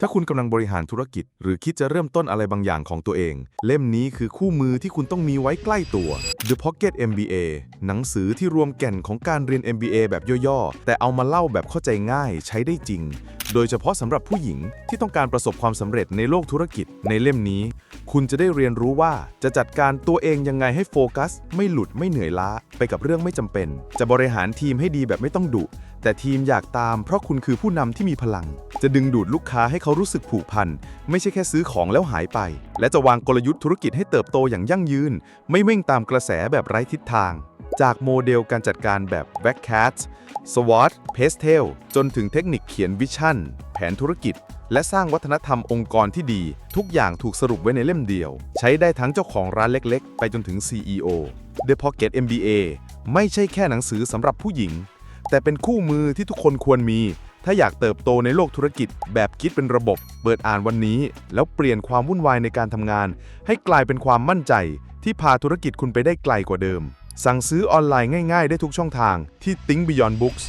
ถ้าคุณกำลังบริหารธุรกิจ หรือคิดจะเริ่มต้นอะไรบางอย่างของตัวเอง เล่มนี้คือคู่มือที่คุณต้องมีไว้ใกล้ตัว The Pocket MBA หนังสือที่รวมแก่นของการเรียน MBA แบบย่อๆ แต่เอามาเล่าแบบเข้าใจง่ายใช้ได้จริง โดยเฉพาะสำหรับผู้หญิงที่ต้องการประสบความสำเร็จในโลกธุรกิจ ในเล่มนี้ คุณจะได้เรียนรู้ว่าจะจัดการตัวเองยังไงให้โฟกัส ไม่หลุดไม่เหนื่อยล้า ไปกับเรื่องไม่จำเป็น จะบริหารทีมให้ดีแบบไม่ต้องดุ แต่ทีมอยากตามเพราะคุณคือผู้นำที่มีพลัง จะดึงดูดลูกค้าให้เขารู้สึกผูกพัน ไม่ใช่แค่ซื้อของแล้วหายไป และจะวางกลยุทธ์ธุรกิจให้เติบโตอย่างยั่งยืน ไม่เว่งตามกระแสแบบไร้ทิศทาง จากโมเดลการจัดการแบบ b a c k c a t SWOT Pastel จนถึงเทคนิคเขียนวิชั่น แผนธุรกิจ และสร้างวัฒนธรรมองค์กรที่ดี ทุกอย่างถูกสรุปไว้ในเล่มเดียว ใช้ได้ทั้งเจ้าของร้านเล็ก ๆ ไปจนถึง CEO The Pocket MBA ไม่ใช่แค่หนังสือสำหรับผู้หญิง แต่เป็นคู่มือที่ทุกคนควรมี ถ้าอยากเติบโตในโลกธุรกิจ แบบคิดเป็นระบบ เปิดอ่านวันนี้ แล้วเปลี่ยนความวุ่นวายในการทำงาน ให้กลายเป็นความมั่นใจ ที่พาธุรกิจคุณไปได้ไกลกว่าเดิม สั่งซื้อออนไลน์ง่าย ๆ ได้ทุกช่องทางที่ Think Beyond Books